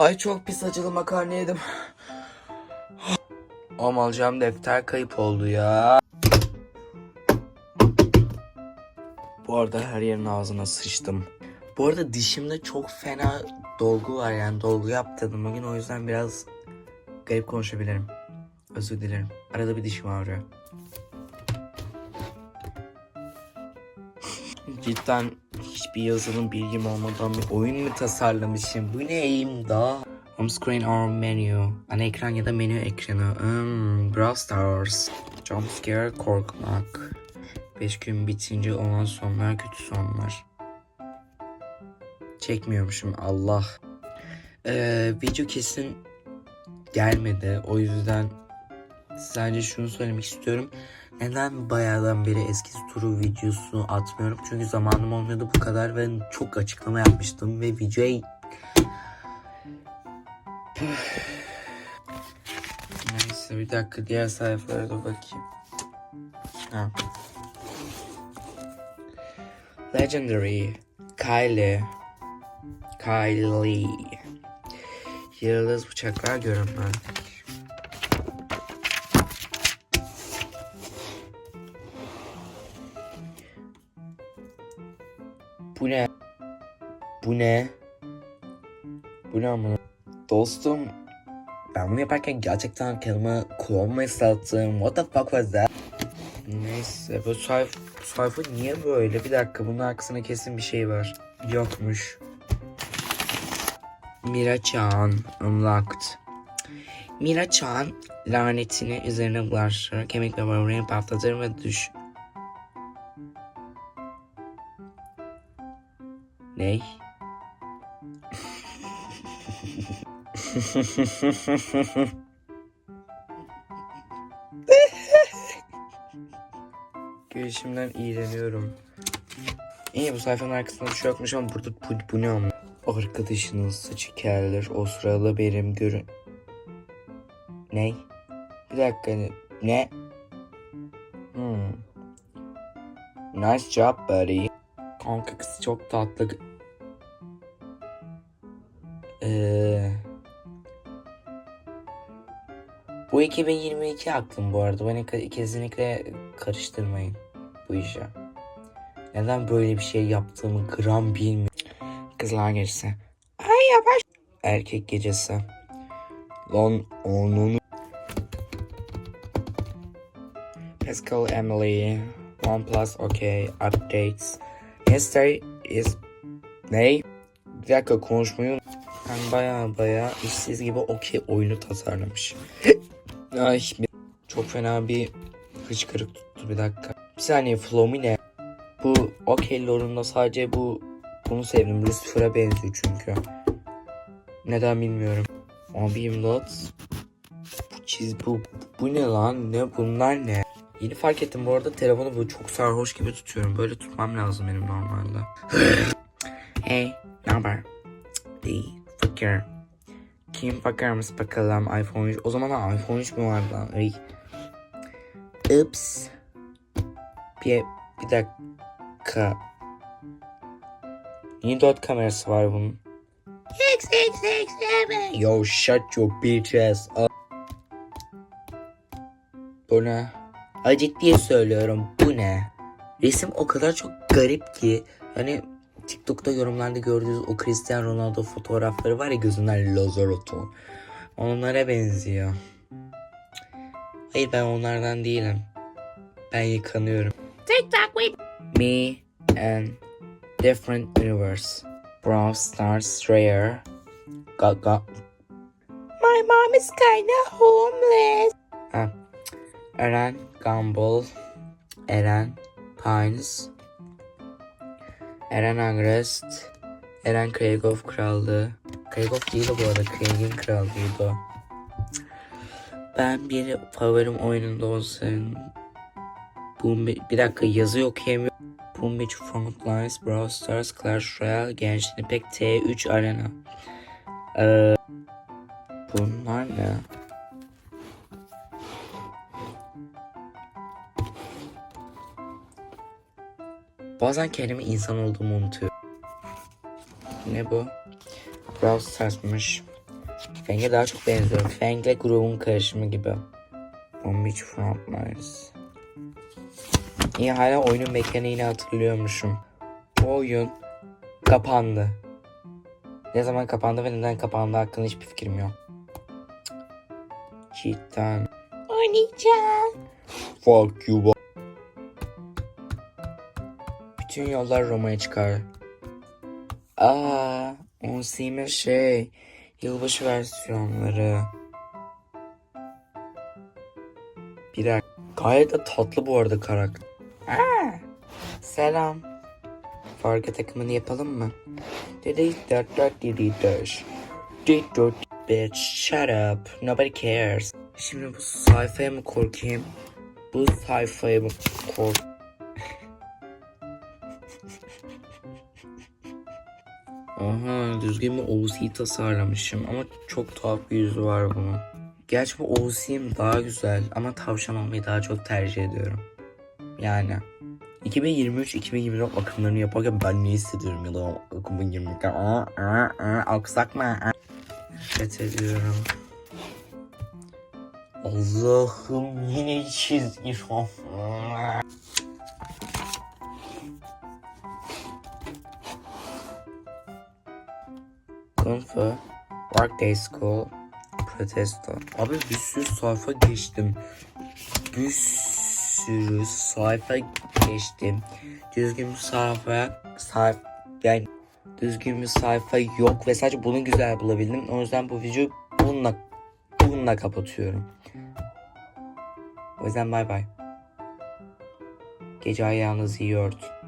Ay çok pis acılı makarna yedim. Oğlum alacağım defter kayıp oldu ya. Bu arada her yerin ağzına sıçtım. Bu arada dişimde çok fena dolgu var yani dolgu yaptırdım bugün o yüzden biraz garip konuşabilirim. Özür dilerim. Arada bir dişim ağrıyor. Cidden hiçbir yazılım bilgim olmadan bir oyun mu tasarlamışım? Bu neyim da? Home screen or menu. Ana ekran ya da menü ekranı. Hmm, Brawl Stars. Jump scare korkmak. 5 gün bitince olan sonlar kötü sonlar. Çekmiyormuşum Allah. Ee, video kesin gelmedi. O yüzden sadece şunu söylemek istiyorum. Neden bayağıdan beri eski turu videosu atmıyorum? Çünkü zamanım olmuyordu bu kadar ve çok açıklama yapmıştım ve videoya... Neyse bir dakika diğer sayfalara da bakayım. Ha. Legendary Kylie Kylie Yıldız bıçaklar görünmez. Bu ne? Bu ne amına? Dostum ben bunu yaparken gerçekten kendime kullanmayı sattım. What the fuck was that? Neyse bu sayfa, sayfa niye böyle? Bir dakika bunun arkasında kesin bir şey var. Yokmuş. Mira-chan unlocked. Mira-chan lanetini üzerine bulaştırır. Kemik ve böbreğini patlatır ve düş... Ney? Gülüşümden iğreniyorum. İyi bu sayfanın arkasında bir şey yokmuş ama burada bu, bu ne ama? Arkadaşınız saçı keller o sırada benim görün... Ne? Bir dakika ne? Ne? Hmm. Nice job buddy. Kanka kız çok tatlı. 2022 aklım bu arada. Beni kesinlikle karıştırmayın bu işe. Neden böyle bir şey yaptığımı gram bilmiyorum. Kızlar gecesi. Ay yavaş. Erkek gecesi. Lan onun. Pascal Emily. OnePlus OK. Updates. Yesterday is... Ney? Bir dakika konuşmayı Ben baya baya işsiz gibi okey oyunu tasarlamış. Ay çok fena bir hıçkırık tuttu bir dakika. Bir saniye Flomi ne? Bu okey lorunda sadece bu bunu sevdim. Lucifer'a benziyor çünkü. Neden bilmiyorum. Abi imdat. Bu çiz bu bu ne lan? Ne bunlar ne? Yeni fark ettim bu arada telefonu böyle çok sarhoş gibi tutuyorum. Böyle tutmam lazım benim normalde. hey, ne haber? Değil, fakir. Kim bakar mısın bakalım iPhone 3? O zaman iPhone 3 mü var lan? Ay. Ups. Bir, bir dakika. Niye dört kamerası var bunun? Yo shut your bitch ass up. Bu ne? Ay ciddiye söylüyorum bu ne? Resim o kadar çok garip ki. Hani TikTok'ta yorumlarda gördüğünüz o Cristiano Ronaldo fotoğrafları var ya gözünden lazer. Onlara benziyor. Hayır ben onlardan değilim. Ben yıkanıyorum. TikTok with me and different universe. Brawl Stars Rare. Gaga. My mom is kinda homeless. Ha. Eren Gumball. Eren Pines. Eren Agrest. Eren Kraigov krallığı. Kraigov değil bu arada. Craig'in krallığıydı o. Ben bir favorim oyununda olsaydım. Boom bir dakika yazı okuyamıyorum. Boom Beach Frontlines, Brawl Stars, Clash Royale, Genshin Impact, T3 Arena. Ee, bunlar ne? Bazen kendimi insan olduğumu unutuyorum. Ne bu? Brawl Stars'mış. Feng'e daha çok benziyor. Feng'le Groove'un karışımı gibi. On Beach Frontlines. İyi hala oyunun mekaniğini hatırlıyormuşum. Bu oyun kapandı. Ne zaman kapandı ve neden kapandı hakkında hiçbir fikrim yok. Cidden. Oynayacağım. Fuck you. Bütün yollar Roma'ya çıkar. Aa, Onsime şey. Yılbaşı versiyonları. Birer. Gayet de tatlı bu arada karakter. Aa, selam. Farka takımını yapalım mı? Dedi dört dört dedi dört. Dört dört bitch shut up. Nobody cares. Şimdi bu sayfaya mı korkayım? Bu sayfaya mı kork... Aha düzgün bir OC tasarlamışım ama çok tuhaf bir yüzü var bunun. Gerçi bu OC'm daha güzel ama tavşan olmayı daha çok tercih ediyorum. Yani 2023-2024 akımlarını yaparken ben ne hissediyorum ya da 2022'de aa, aa, aa, aksak mı? Nefret ediyorum. Allah'ım yine çizgi Fu, Workday School, Protesto. Abi bir sürü sayfa geçtim. Bir sürü sayfa geçtim. Düzgün bir sayfa, sayfa yani düzgün bir sayfa yok ve sadece bunu güzel bulabildim. O yüzden bu videoyu bununla bununla kapatıyorum. O yüzden bay bay. Gece ayağınızı iyi örtün.